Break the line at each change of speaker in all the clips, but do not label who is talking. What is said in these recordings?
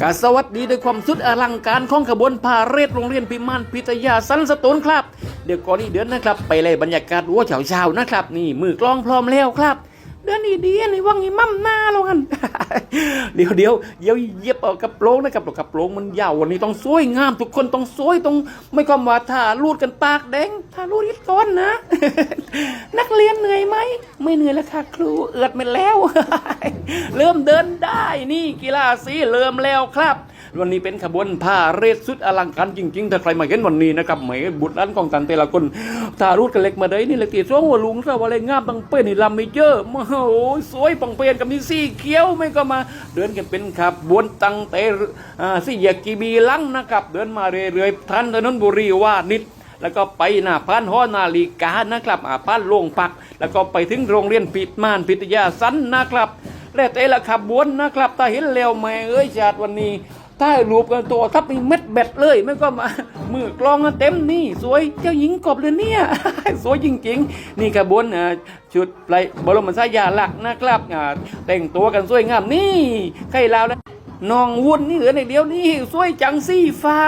กาสวัสดีด้วยความสุดอลังการของขบวนพาเรดโรงเรียนพิมานพิทยาสันสตูลครับ เดี๋ยวก่อนนี้เดือนนะครับ ไปเลยบรรยากาศวัวเฉาๆนะครับ นี่มือกล้องพร้อมแล้วครับ เดือนนี้ดีนี่ว่างนี่มั่มหน้าแล้วกัน เดี๋ยวเดี๋ยวเดี๋ยวเย็บเอากระโปรงนะครับกระโปรงมันยาววันนี้ต้องสวยงาม ทุกคนต้องสวยต้องไม่ความว่าถ้ารูดกันปากแดงถ้ารูดอีกก้อนนะ นักเรียนเหนื่อยไหมไม่เหนื่อยแล้วค่ะครูเอือดไปแล้ว เริ่มเดินได้นี่กีฬาสีเริ่มแล้วครับ วันนี้เป็นขบวนพาเรดสุดอลังการจริงๆ ถ้าใครมาเห็นวันนี้นะครับแหมบุตรล้านของตันแต่ละคนถ้ารูดกันเล็กมาได้นี่เล็กตีสองหัวลุงซะว่าอะไรงามตังเป็นนี่ลำไม่เยอะโอ้โหสวยปังเปลี่ยนกับนี่สีเขียวไม่ก็มา เดินกันเป็นขบวนตังแต่อ่าสี่แยกกีบีลังนะครับ เดินมาเรื่อยๆทันถนนบุรีว่านิดแล้วก็ไปหน้าพานหอนาฬิกานะครับอ่าพานโรงพัก แล้วก็ไปถึงโรงเรียนปิดม่านพิทยาสันนะครับและแต่ละขบวนนะครับถ้าเห็นแล้วแม่เอ้ยชาติวันนี้ ถ้ารูปกันตัวทับมีเม็ดแบตเลยไม่ก็มามือกลองเต็มนี่ สวยเจ้าหญิงกบเลยเนี่ย สวยจริงๆ นี่กระบวนอ่าชุดไรบรมสายาหลักนะครับอ่าแต่งตัวกันสวยงามนี่ใครลาวแล้ว น้องวุ่นนี่เหลือในเดียวนี่สวยจังสีฟ้า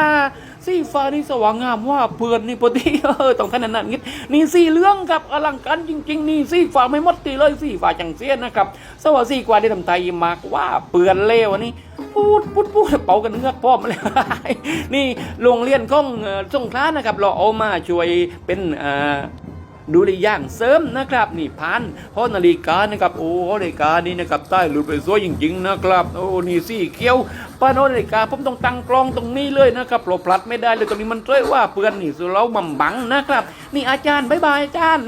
สีฟ้านี่สว่างงามว่าเพื่อนนี่ปกติเออต้องขนาดนั้นงี้นี่สี่เหลืองกับอลังการจริง ๆ นี่สีฟ้าไม่หมดตีเลยสีฟ้าจังเสียนนะครับสวัสดีกว่าได้ทำไทยมากว่าเปือนเลวอันนี้พูดพูดพูดเป่ากันเงือกพร้อมาเลยนี่โรงเรียนของเอ่อสงขลานะครับ เราเอามาช่วยเป็นอ่อ ดูแลอย่างเสริมนะครับ นี่พันหอนาฬิกานะครับโอ้หอนาฬิกานี่นะครับใต้หลุดไปสวยจริงๆนะครับโอ้นี่สีเขียวป้านนาฬิกาผมต้องตั้งกลองตรงนี้เลยนะครับโปรพลัดไม่ได้เลยตรงนี้มันเจ้ยว่าเปือนนี่สุเรามั่มบังนะครับ นี่อาจารย์บายบายอาจารย์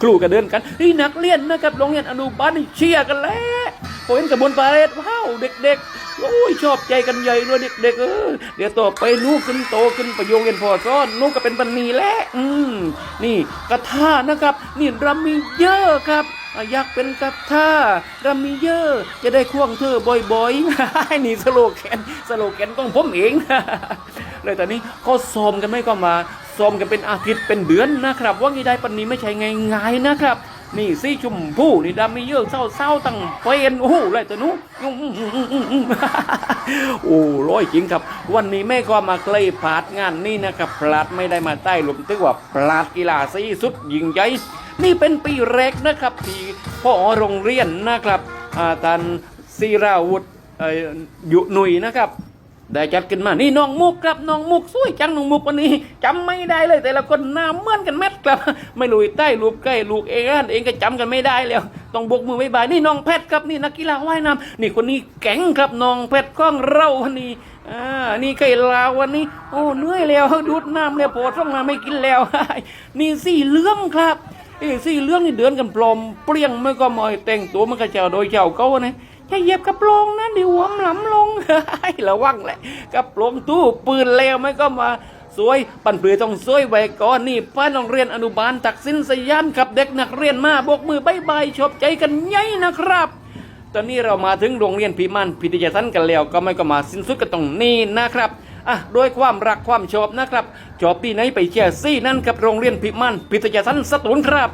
ครูก็เดินกันนี่นักเรียนนะครับโรงเรียนอนุบาลนี่เชียร์กันแล้วผมเห็นกระบวนพาเหรดว้าวเด็ก ๆ โอ้ยชอบใจกันใหญ่ด้วยเด็กๆเออเดี๋ยวต่อไปหนูขึ้นโตขึ้นประโยงเรียนพอซ้อนหนูกก็เป็นบันนีแล้วอืมนี่กระทานะครับ นี่รามีเยอะครับอยากเป็นกระทารามีเยอะจะได้ควงเธอบ่อยๆ นี่สโลแกนสโลแกนของผมเองเลยตอนนี้เขาซ้อมกันไม่ก็มาซ้อมกันเป็นอาทิตย์เป็นเดือนนะครับ ว่างี้ได้ปันนี้ไม่ใช่ง่ายๆนะครับ นี่สีชมพูนี่ดำมีเยอะเศร้าๆตั้งเป็นโอ้โหเลยตัวนู้โอ้ร้อยจริงครับ วันนี้แม่ก็มาใกล้พลาดงานนี่นะครับพลาดไม่ได้มาใต้หลุมตึกว่าพลาดกีฬาสีสุดยิ่งใหญ่นี่เป็นปีแรกนะครับที่พ่อโรงเรียนนะครับอาท่านศิราวุฒิอยู่หนุ่ยนะครับ ได้จัดขึ้นมา นี่น้องมุกครับน้องมุกสวยจังน้องมุกวันนี้จำไม่ได้เลย แต่ละคนหน้าเหมือนกันแมทครับ ไม่รู้ใต้รูปใกล้ลูกเองอ่นเองก็จำกันไม่ได้แล้ว ต้องบกมือไว้บายนี่น้องแพทครับนี่นักกีฬาว่ายน้ำนี่คนนี้แก๋งครับน้องแพทก้องเราวันนี้อ่านี่ไก่ลาวันนี้ โอ้เหนื่อยแล้วดูดน้ำแล้วปวดท้องน้ำไม่กินแล้ว นี่สี่เลื่องครับเอ้สี่เลื่องนี่เดินกันปลอมเปรี้ยงไม่ก็มอยแต่งตัวมันก็เจ้าโดยเจ้าเขานะ อย่าเหยียบกระโปรงนะเดี๋ยวหัวมนหลำลงให้ระวังแหละกระโปรงตู้ปืนเลวไม่ก็มาสวย ปั่นเปลือยต้องสวยไว้ก่อนนี่ป้านโรงเรียนอนุบาลตักสินสยามกับเด็กนักเรียนมาโบกมือบายบายชอบใจกันใหญ่นะครับตอนนี้เรามาถึงโรงเรียนพิมานพิทยาสันกันแล้วก็ไม่ก็มาสิ้นสุดกันตรงนี้นะครับอะด้วยความรักความชอบนะครับชอบที่ไหนไปเชียร์ซี่นั่นกับโรงเรียนพิมานพิทยาสันสตูลครับ